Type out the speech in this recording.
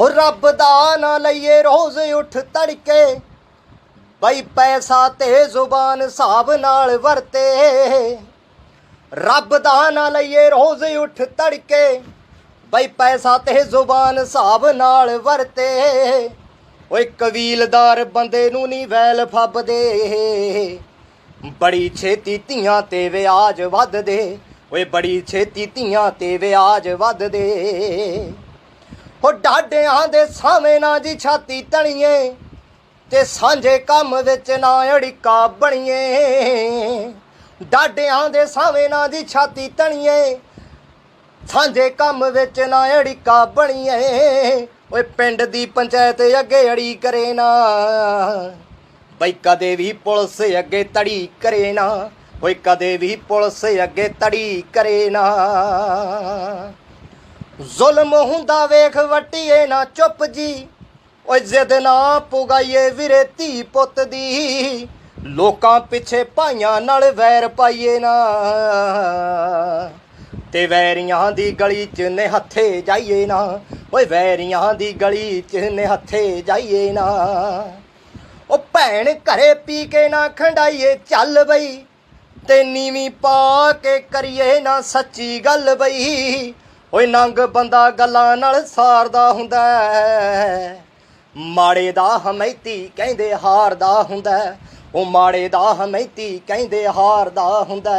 ਹੋ ਰੱਬ ਦਾ ਨਾ ਲਈਏ ਰੋਜ਼ ਉੱਠ ਤੜਕੇ। ਬਈ ਪੈਸਾ ਤੇ ਜ਼ੁਬਾਨ ਹਿਸਾਬ ਨਾਲ ਵਰਤੇ। ਰੱਬ ਦਾ ਨਾ ਲਈਏ ਰੋਜ਼ ਉੱਠ ਤੜਕੇ। ਬਈ ਪੈਸਾ ਤੇ ਜ਼ੁਬਾਨ ਹਿਸਾਬ ਨਾਲ ਵਰਤੇ। ਓਏ ਕਬੀਲਦਾਰ ਬੰਦੇ ਨੂੰ ਨਹੀਂ ਵੈਲ ਫੱਬਦੇ। ਬੜੀ ਛੇਤੀ ਧੀਆਂ ਤੇ ਵਿਆਜ ਵੱਧਦੇ। ਓਏ ਬੜੀ ਛੇਤੀ ਧੀਆਂ ਤੇ ਵਿਆਜ ਵੱਧਦੇ। ਹੋ ਡਾਡਿਆਂ ਦੇ ਸਾਵੇਂ ਨਾ ਜੀ ਛਾਤੀ ਤਣੀਏ ਤੇ ਸਾਂਝੇ ਕੰਮ ਵਿੱਚ ਨਾ ਅੜਿਕਾ ਬਣੀਏ। ਡਾਡਿਆਂ ਦੇ ਸਾਵੇਂ ਨਾ ਜੀ ਛਾਤੀ ਤਣੀਏ, ਸਾਂਝੇ ਕੰਮ ਵਿੱਚ ਨਾ ਅੜਿਕਾ ਬਣੀਏ। ਓਏ ਪਿੰਡ ਦੀ ਪੰਚਾਇਤ ਅੱਗੇ ਅੜੀ ਕਰੇ ਨਾ, ਬਈ ਕਦੇ ਵੀ ਪੁਲਿਸ ਅੱਗੇ ਤੜੀ ਕਰੇ ਨਾ, ਓਏ ਕਦੇ ਵੀ ਪੁਲਿਸ ਅੱਗੇ ਤੜੀ ਕਰੇ ਨਾ। ਜ਼ੁਲਮ ਹੁੰਦਾ ਵੇਖ ਵਟੀਏ ਨਾ ਚੁੱਪ ਜੀ। ਓਏ ਜ਼ਿੱਦ ਨਾ ਪੁਗਾਈਏ ਵੀਰੇ ਧੀ ਪੁੱਤ ਦੀ। ਲੋਕਾਂ ਪਿੱਛੇ ਭਾਈਆਂ ਨਾਲ ਵੈਰ ਪਾਈਏ ਨਾ। ਤੇ ਵੈਰੀਆਂ ਦੀ ਗਲੀ 'ਚ ਨਿਹੱਥੇ ਜਾਈਏ ਨਾ। ਓਏ ਵੈਰੀਆਂ ਦੀ ਗਲੀ 'ਚ ਨਿਹੱਥੇ ਜਾਈਏ ਨਾ। ਉਹ ਭੈਣ ਘਰੇ ਪੀ ਕੇ ਨਾ ਖੰਡਾਈਏ ਚੱਲ ਬਈ। ਤੇ ਨੀਵੀਂ ਪਾ ਕੇ ਕਰੀਏ ਨਾ ਸੱਚੀ ਗੱਲ ਬਈ। ਓਏ ਨੰਗ ਬੰਦਾ ਗੱਲਾਂ ਨਾਲ ਸਾਰਦਾ ਹੁੰਦਾ ਮਾੜੇ ਦਾ ਹਮੈਤੀ ਕਹਿੰਦੇ ਹਾਰਦਾ ਹੁੰਦਾ ਉਹ ਮਾੜੇ ਦਾ ਹਮੈਤੀ ਕਹਿੰਦੇ ਹਾਰਦਾ ਹੁੰਦਾ